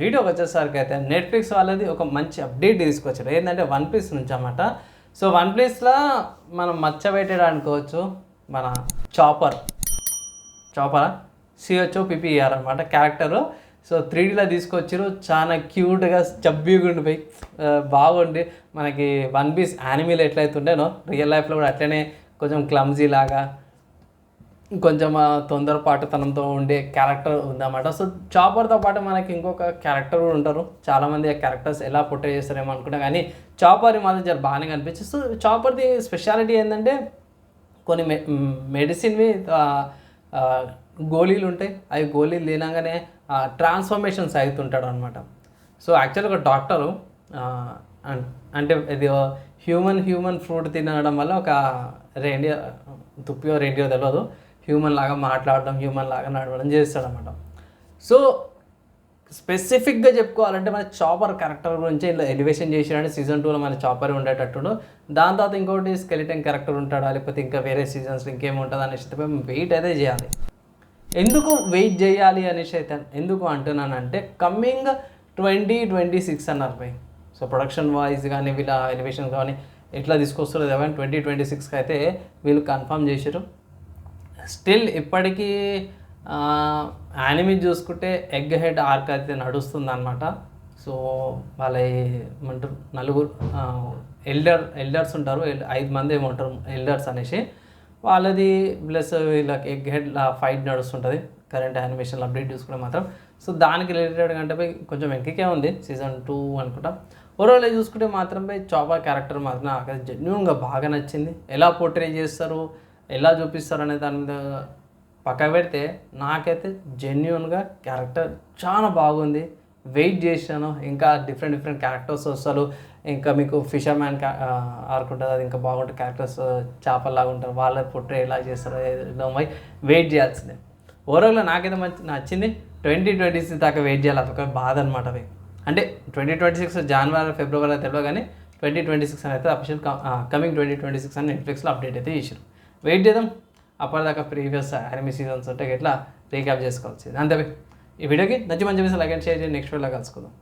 వీడియోకి వచ్చేసరికి అయితే నెట్ఫ్లిక్స్ వాళ్ళది ఒక మంచి అప్డేట్ తీసుకొచ్చారు. ఏంటంటే వన్ పీస్ నుంచి అన్నమాట. సో వన్ పీస్లో మనం మచ్చబెట్టాడు అనుకోవచ్చు మన చాపర్ చాపరా సిహెచ్ఓ పిపిఆర్ అనమాట క్యారెక్టరు సో త్రీడీలో తీసుకొచ్చారు. చాలా క్యూట్గా చబ్బీగా ఉండిపోయి బాగుండి. మనకి వన్ పీస్ యానిమీలు ఎట్లయితే ఉండేనో రియల్ లైఫ్లో కూడా అట్లనే కొంచెం క్లమ్జీ లాగా కొంచెం ఆ, తొందరపాటుతనంతో ఉండే క్యారెక్టర్ ఉందన్నమాట. సో చాపర్తో పాటు మనకి ఇంకొక క్యారెక్టర్ కూడా ఉంటారు. చాలామంది ఆ క్యారెక్టర్స్ ఎలా పొట్టే చేస్తారేమో అనుకున్నా కానీ చాపర్ మాత్రం చాలా బాగానే కనిపించింది. సో చాపర్ది స్పెషాలిటీ ఏంటంటే కొన్ని మె మెడిసిన్వి గోళీలు ఉంటాయి. అవి గోళీలు తినగానే ట్రాన్స్ఫర్మేషన్స్ అవుతుంటాడు అనమాట సో యాక్చువల్గా ఒక డాక్టరు అంటే ఇది హ్యూమన్ హ్యూమన్ ఫ్రూట్ తినడం వల్ల ఒక రేడియో తుప్పియో రేడియో తెలియదు హ్యూమన్ లాగా మాట్లాడడం హ్యూమన్ లాగా నడవడం చేస్తాడనమాట సో స్పెసిఫిక్గా చెప్పుకోవాలంటే మన చాపర్ క్యారెక్టర్ గురించి ఇలా ఎలివేషన్ చేసాడని సీజన్ టూలో మన చాపర్ ఉండేటట్టు దాని తర్వాత ఇంకోటి స్కెలిటన్ క్యారెక్టర్ ఉంటాడా లేకపోతే ఇంకా వేరే సీజన్స్ ఇంకేం అనేసి మేము వెయిట్ అయితే చేయాలి. ఎందుకు వెయిట్ చేయాలి అనేసి అయితే ఎందుకు అంటున్నానంటే కమ్మింగ్ ట్వంటీ ట్వంటీ సిక్స్ అన్నారు పై సో ప్రొడక్షన్ వాయిస్ కానీ వీళ్ళ ఎలివేషన్ కానీ ఎట్లా తీసుకొస్తారు ఏమైనా ట్వంటీ ట్వంటీ సిక్స్కి అయితే వీళ్ళు కన్ఫర్మ్ చేశారు స్టిల్ ఇప్పటికీ యానిమి చూసుకుంటే ఎగ్ హెడ్ ఆర్క్ అయితే నడుస్తుంది అనమాట సో వాళ్ళ ఏమంటారు నలుగురు ఎల్డర్ ఎల్డర్స్ ఉంటారు ఎల్- ఐదు మంది ఏమంటారు ఎల్డర్స్ అనేసి. వాళ్ళది ప్లస్ వీళ్ళకి ఎగ్ హెడ్ ఫైట్ నడుస్తుంటుంది కరెంట్ యానిమేషన్ అప్డేట్ చూసుకుంటే మాత్రం. సో దానికి రిలేటెడ్ అంటే పోయి కొంచెం వెంకకే ఉంది సీజన్ టూ అనుకుంటా. ఓవరాల్ చూసుకుంటే మాత్రం పోయి చాపా క్యారెక్టర్ మాత్రం నాకు జెన్యున్గా బాగా నచ్చింది. ఎలా పోర్ట్రే చేస్తారు ఎలా చూపిస్తారు అనే దాని మీద పక్క పెడితే నాకైతే జెన్యున్గా క్యారెక్టర్ చాలా బాగుంది. వెయిట్ చేశాను. ఇంకా డిఫరెంట్ డిఫరెంట్ క్యారెక్టర్స్ వస్తారు. ఇంకా మీకు ఫిషర్ మ్యాన్ ఆర్క్ అది ఇంకా బాగుంటుంది. క్యారెక్టర్స్ చేపల్లాగా ఉంటారు. వాళ్ళ పుట్టే ఎలా చేస్తారో ఏదో వెయిట్ చేయాల్సిందే. ఓవరాల్గా నాకైతే మంచి నచ్చింది. ట్వంటీ ట్వంటీ సిక్స్ దాకా వెయిట్ చేయాలి. అదొక బాధ అనమాట అవి అంటే ట్వంటీ ట్వంటీ సిక్స్ జనవరి ఫిబ్రవరి తెలియదు కానీ ట్వంటీ ట్వంటీ సిక్స్ అని అయితే official coming twenty twenty six అని నెట్ఫ్లిక్స్లో అప్డేట్ అయితే చేశారు వెయిట్ చేద్దాం. అప్పటిదాకా ప్రీవియస్ యానిమీ సీజన్స్ ఉంటే ఇట్లా రీక్యాప్ చేసుకోవచ్చు అంతే ఈ వీడియోకి నచ్చి మంచి లైక్ అండ్ షేర్ చేయండి. నెక్స్ట్ వీడియోలో కలుసుకుందాం.